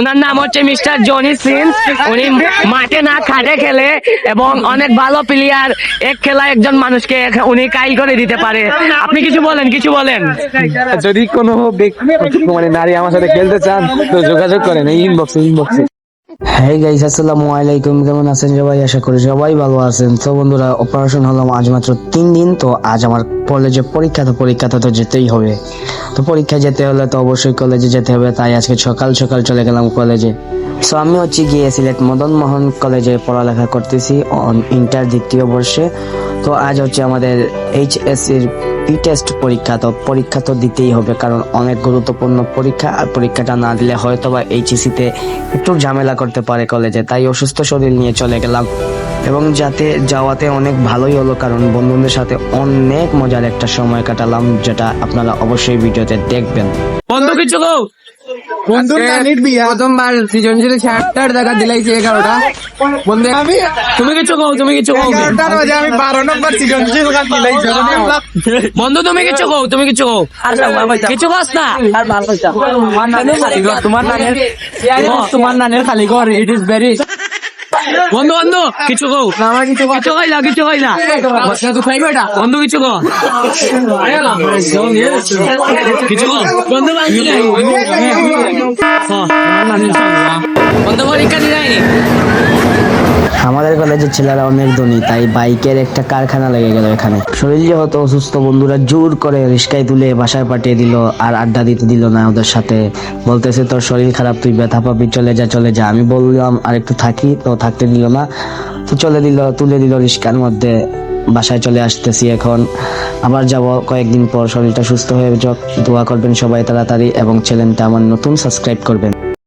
ওনার নাম হচ্ছে mister Johnny scene উনি মাঠে না খাটে খেলে এবং অনেক ভালো প্লেয়ার এক খেলা একজন মানুষকে উনি কাইল করে দিতে পারে। আপনি কিছু বলেন কিছু বলেন। যদি কোনো মানে নারী আমার সাথে খেলতে চান তো যোগাযোগ করেন ইনবক্সে ইনবক্সে হ্যাঁ গাইস আসসালামু আলাইকুম। কেমন আছেন সবাই? আশা করি সবাই ভালো আছেন। তো বন্ধুরা অপারেশন হলাম আজ মাত্র তিন দিন তো আজ আমার কলেজে পরীক্ষা তো পরীক্ষাতে তো যেতেই হবে। তো পরীক্ষায় যেতে হলে তো অবশ্যই কলেজে যেতে হবে। তাই আজকে সকাল সকাল চলে গেলাম কলেজে সো আমি হচ্ছে গিয়ে সিলেট মদন মোহন কলেজে পড়ালেখা করতেছি অন ইন্টার দ্বিতীয় বর্ষে। তো আজ হচ্ছে আমাদের এইচএসসির পি টেস্ট পরীক্ষা, তো পরীক্ষা তো দিতেই হবে কারণ অনেক গুরুত্বপূর্ণ পরীক্ষা। আর পরীক্ষাটা না দিলে হয়তো বা এইচএসসিতে একটু ঝামেলা করতে পারে কলেজে তাই অসুস্থ শরীর নিয়ে চলে গেলাম। এবং যাতে যাওয়াতে অনেক ভালোই হলো কারণ বন্ধুদের সাথে অনেক মজার একটা সময় কাটালাম, যেটা আপনারা অবশ্যই ভিডিওতে দেখবেন। বন্ধু কিছু বন্ধু নানির বিয়া। প্রথমবার সৃজনশীল সাতটার দেখা দিলাইছে এগারোটা। বন্ধু আমি তুমি কিছু কও তুমি কিছু কও। এগারোটার মাঝে আমি বারো নম্বর সৃজনশীল দিলাইছে বন্ধু তুমি কিছু কও তুমি কিছু কও। কিছু কস না? তোমার নানের তোমার নানের খালি ঘর ইট ইজ ভেরি বন্ধু বন্ধু কিছু কো কিছু কিছু না কিছু কইলা তো খাইবে এটা বন্ধু কিছু কো কিছু গো বন্ধু বন্ধু পরীক্ষা দিয়ে যায়নি আমাদের কলেজের ছেলেরা অনেক ধনী, তাই বাইকের একটা কারখানা লেগে গেল এখানে। শরীর যেহেতু অসুস্থ, বন্ধুরা জোর করে রিস্কায় তুলে বাসায় পাঠিয়ে দিল আর আড্ডা দিতে দিল না ওদের সাথে। বলতেছে, তোর শরীর খারাপ, তুই ব্যথা পাবি, চলে যা চলে যা। আমি বললাম, আর একটু থাকি। তো থাকতে দিল না। তো চলে দিল, তুলে দিল রিস্কার মধ্যে। বাসায় চলে আসতেছি এখন। আবার যাব কয়েকদিন পর, শরীরটা সুস্থ হয়ে যাক। দোয়া করবেন সবাই তাড়াতাড়ি এবং চ্যানেলটা আমার নতুন সাবস্ক্রাইব করবেন।